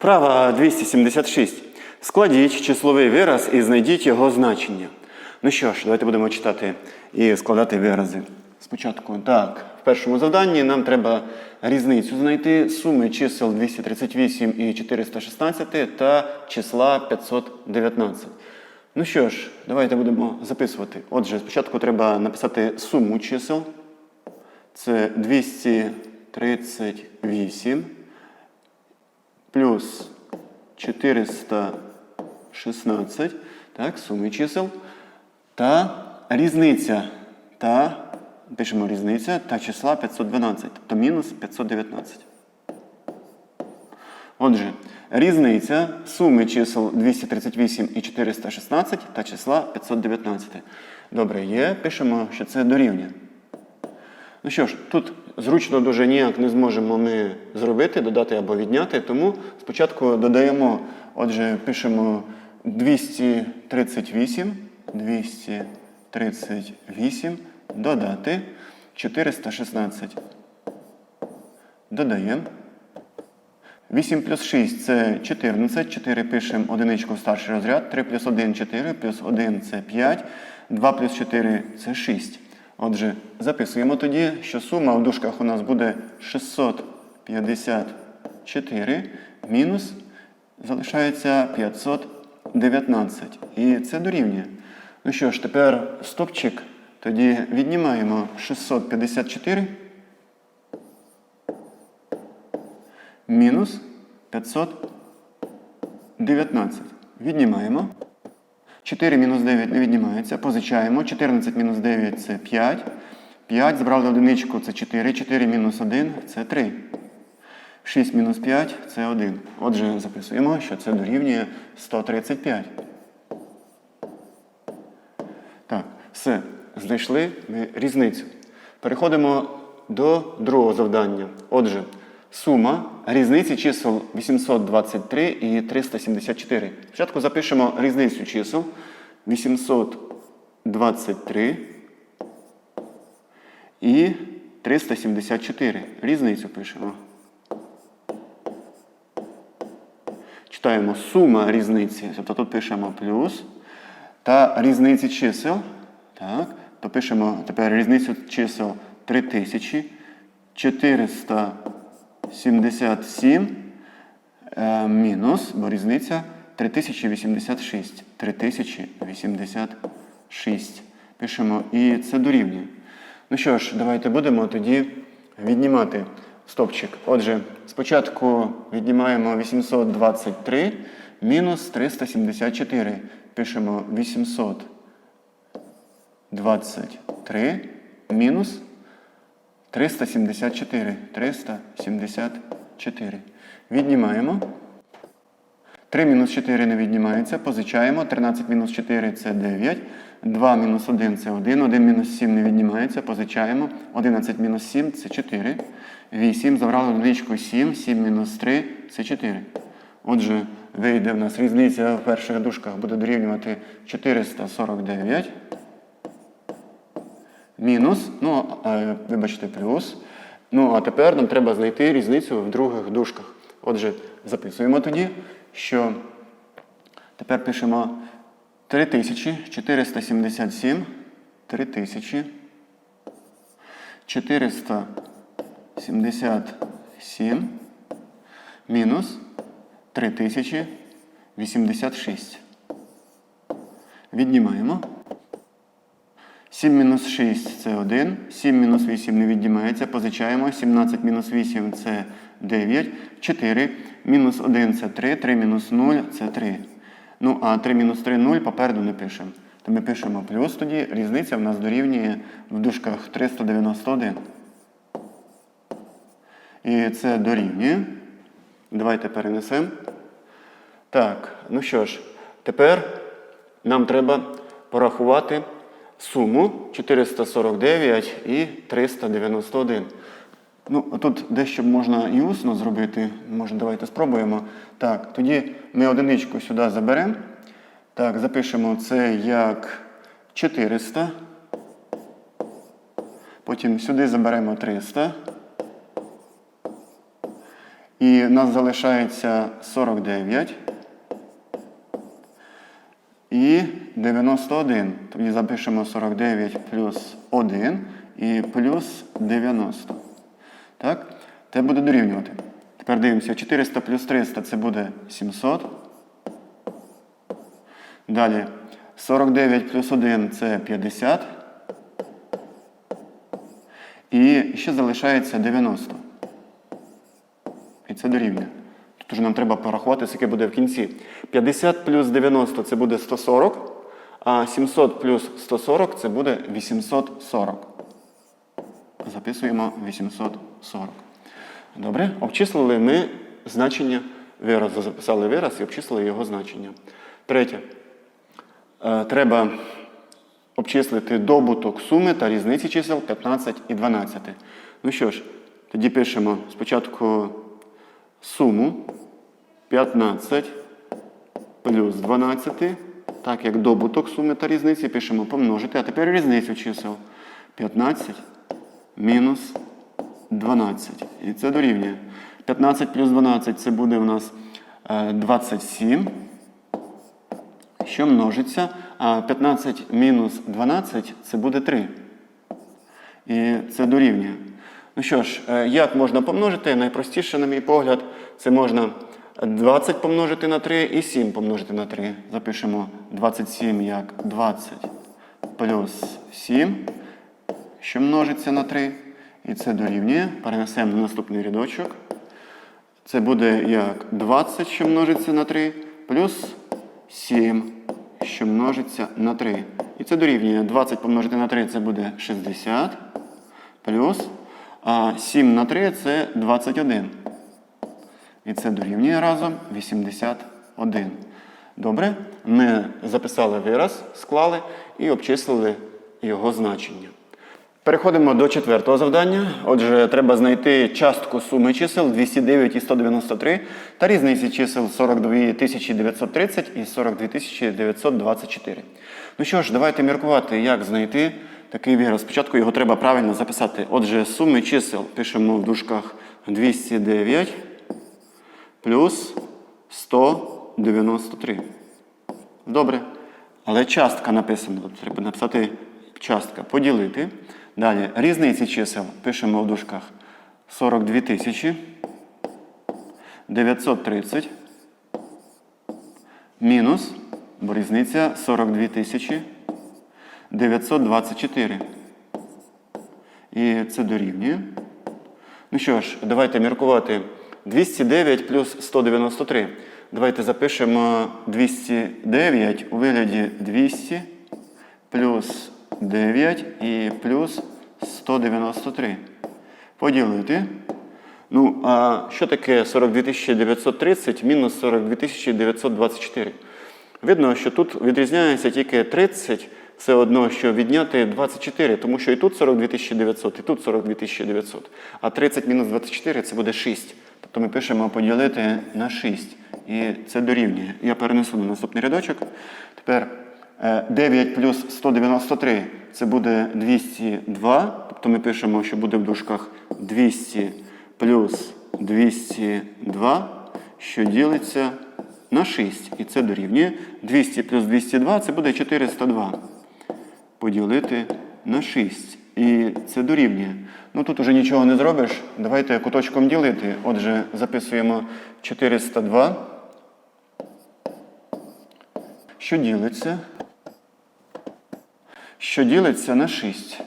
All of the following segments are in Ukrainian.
Вправа 276. Складіть числовий вираз і знайдіть його значення. Ну що ж, давайте будемо читати і складати вирази. Спочатку, так, в першому завданні нам треба різницю знайти суми чисел 238 і 416 та числа 519. Ну що ж, давайте будемо записувати. Отже, спочатку треба написати суму чисел. Це 238 плюс 416, так, суми чисел, та різниця, та, пишемо різниця, та числа 512, тобто мінус 519. Отже, різниця суми чисел 238 і 416 та числа 519. Добре, є, пишемо, що це дорівнює. Ну що ж, тут зручно дуже ніяк не зможемо ми зробити, додати або відняти, тому спочатку додаємо, отже, пишемо 238, 238, додати 416. Додаємо. 8 плюс 6 це 14, 4 пишемо одиничку в старший розряд, 3 плюс 1 4, плюс 1 це 5, 2 плюс 4 це 6. Отже, записуємо тоді, що сума в дужках у нас буде 654 мінус залишається 519. І це дорівнює. Ну що ж, тепер стопчик. Тоді віднімаємо 654 мінус 519. Віднімаємо. 4 мінус 9 не віднімається. Позичаємо. 14 мінус 9 це 5. 5 забрали одиничку це 4. 4 мінус 1 це 3. 6 мінус 5 це 1. Отже, записуємо, що це дорівнює 135. Так, все. Знайшли ми різницю. Переходимо до другого завдання. Отже, сума різниці чисел 823 і 374. Спочатку запишемо різницю чисел 823 і 374. Різницю пишемо. Читаємо сума різниці, тобто тут пишемо плюс. Та різниці чисел. Так, то пишемо тепер різницю чисел 3477 е, мінус, бо різниця 3086. 3086. Пишемо і це дорівнює. Ну що ж, давайте будемо тоді віднімати стопчик. Отже, спочатку віднімаємо 823 мінус 374. Пишемо 823 мінус 374. 374. Віднімаємо. 3 мінус 4 не віднімається. Позичаємо. 13 мінус 4 це 9. 2 мінус 1 це 1. 1 мінус 7 не віднімається. Позичаємо. 11 мінус 7 це 4. 8. Забрали одиничку 7. 7 мінус 3 це 4. Отже, вийде в нас різниця в перших дужках буде дорівнювати 449. Мінус, ну, е, вибачте, плюс. Ну, а тепер нам треба знайти різницю в других дужках. Отже, записуємо тоді, що тепер пишемо 3477. 3477 мінус 3086. Віднімаємо. 7 мінус 6 це 1. 7 мінус 8 не віднімається. Позичаємо. 17 мінус 8 це 9. 4. Мінус 1 це 3. 3 мінус 0 це 3. Ну, а 3 мінус 3 0 попереду не пишемо. То ми пишемо плюс тоді. Різниця в нас дорівнює в дужках 391. І це дорівнює. Давайте перенесемо. Так, ну що ж, тепер нам треба порахувати суму 449 і 391. Ну, тут дещо можна і усно зробити. Може, давайте спробуємо. Так, тоді ми одиничку сюди заберемо. Так, запишемо це як 400. Потім сюди заберемо 300. І в нас залишається 49 і 91. Тоді запишемо 49 плюс 1 і плюс 90. Так? Це буде дорівнювати. Тепер дивимося, 400 плюс 300 це буде 700. Далі 49 плюс 1 це 50. І ще залишається 90. І це дорівнює. Тут уже нам треба порахувати, скільки буде в кінці. 50 плюс 90 це буде 140, а 700 плюс 140 це буде 840. Записуємо 840. Добре? Обчислили ми значення виразу. Записали вираз і обчислили його значення. Третє. Е, Треба обчислити добуток суми та різниці чисел 15 і 12. Ну що ж, тоді пишемо спочатку суму 15 плюс 12, так як добуток суми та різниці пишемо помножити, а тепер різницю чисел 15 мінус 12. І це дорівнює. 15 плюс 12 це буде у нас е, 27 що множиться, а 15 мінус 12 це буде 3. І це дорівнює. Ну що ж, е, як можна помножити? Найпростіше, на мій погляд, це можна 20 помножити на 3 і 7 помножити на 3. Запишемо 27 як 20 плюс 7, що множиться на 3. І це дорівнює. Перенесемо на наступний рядочок. Це буде як 20, що множиться на 3, плюс 7, що множиться на 3. І це дорівнює 20 помножити на 3 це буде 60. Плюс а 7 на 3 це 21. І це дорівнює разом 81. Добре? Ми записали вираз, склали і обчислили його значення. Переходимо до четвертого завдання. Отже, треба знайти частку суми чисел 209 і 193 та різниці чисел 42 930 і 42 924. Ну що ж, давайте міркувати, як знайти такий вираз. Спочатку його треба правильно записати. Отже, суми чисел пишемо в дужках 209 плюс 193. Добре. Але частка написана. Треба написати частка. Поділити. Далі різниці чисел пишемо в дужках 42 тисячі 930 мінус, бо різниця 42 тисячі 924. І це дорівнює. Ну що ж, давайте міркувати. 209 плюс 193. Давайте запишемо 209 у вигляді 200 плюс 9 і плюс 193. Поділити. Ну, а що таке 42 930 мінус 42 924? Видно, що тут відрізняється тільки 30, це одно, що відняти 24, тому що і тут 42 900, і тут 42 900. А 30 мінус 24 це буде 6. Тобто ми пишемо поділити на 6. І це дорівнює. Я перенесу на наступний рядочок. Тепер е, 9 плюс 193 це буде 202. Тобто ми пишемо, що буде в дужках 200 плюс 202, що ділиться на 6. І це дорівнює. 200 плюс 202 це буде 402. Поділити на 6. І це дорівнює. Ну тут уже нічого не зробиш. Давайте куточком ділити. Отже, записуємо 402. Що ділиться? Що ділиться на 6.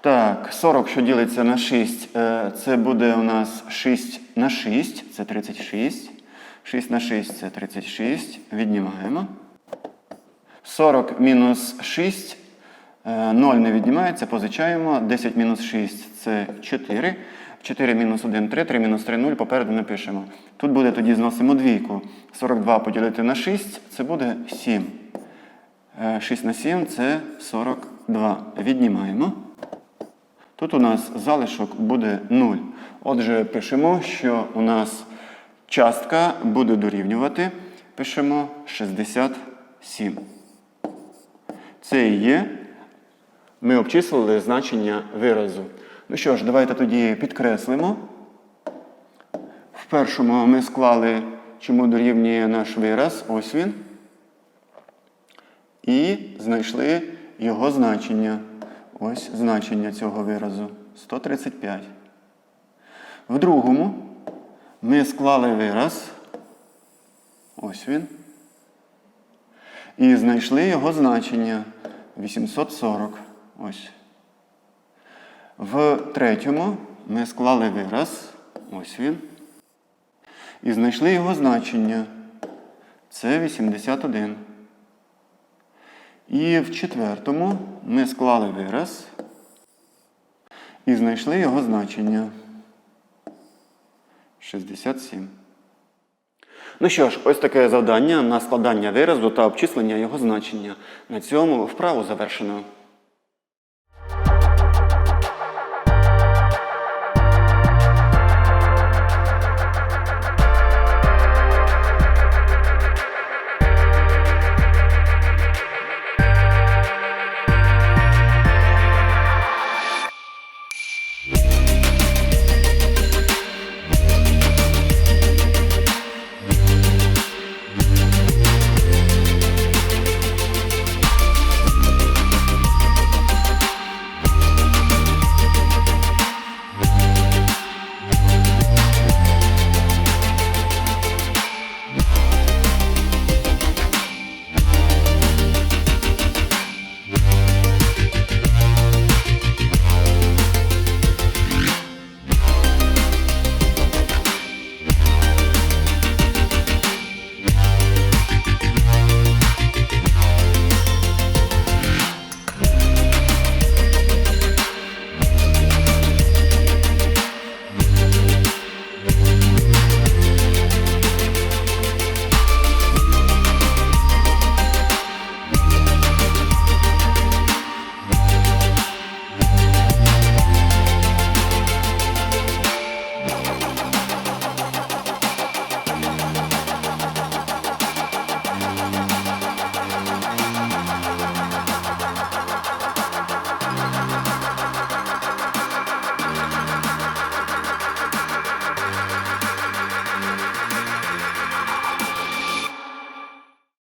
Так, 40, що ділиться на 6, е, це буде у нас 6 на 6, це 36. 6 на 6 це 36. Віднімаємо. 40 мінус 6. 0 не віднімається, позичаємо. 10 мінус 6 це 4. 4 мінус 1 3, 3 мінус 3 0, попереду напишемо. Тут буде тоді зносимо двійку. 42 поділити на 6, це буде 7. 6 на 7 це 42. Віднімаємо. Тут у нас залишок буде 0. Отже, пишемо, що у нас частка буде дорівнювати. Пишемо 67. Це і є. Ми обчислили значення виразу. Ну що ж, давайте тоді підкреслимо. В першому ми склали, чому дорівнює наш вираз, ось він. І знайшли його значення. Ось значення цього виразу 135. В другому ми склали вираз. Ось він. І знайшли його значення 840. Ось. В третьому ми склали вираз. Ось він. І знайшли його значення. Це 81. І в четвертому ми склали вираз і знайшли його значення 67. Ну що ж, ось таке завдання на складання виразу та обчислення його значення. На цьому вправу завершено.